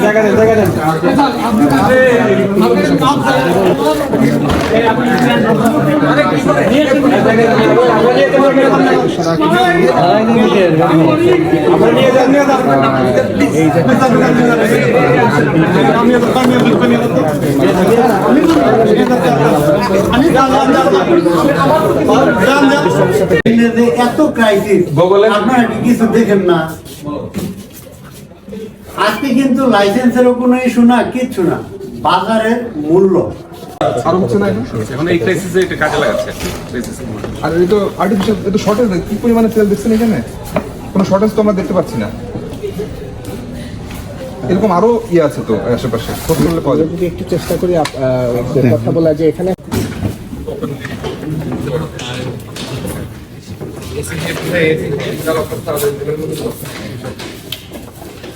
জায়গা দেন জায়গা দেন এত ক্রাইসিস আপনারা কিছু দেখেন না। আজকে কিন্তু লাইসেন্সের কোনো ইস্যু না কিচ্ছু না। বাজারের মূল্য এখন এই ক্রাইসিসে এটা কাজে লাগাচ্ছে আর এই তো আর্টিফিশিয়াল এই তো শর্টেজ কি পরিমাণে তেল দেখছেন এখানে কোনো শর্টেজ তো আমরা দেখতে পাচ্ছি না এরকম আরও ইয়ে আছে তো আশেপাশে খোঁজ করলে পাওয়া যাবে যদি একটু চেষ্টা করি কথা বলা যে এখানে এখন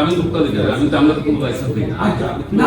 আমি উত্তর দিতে আমি তো আমরা তো কোনো লাইসেন্স দিই না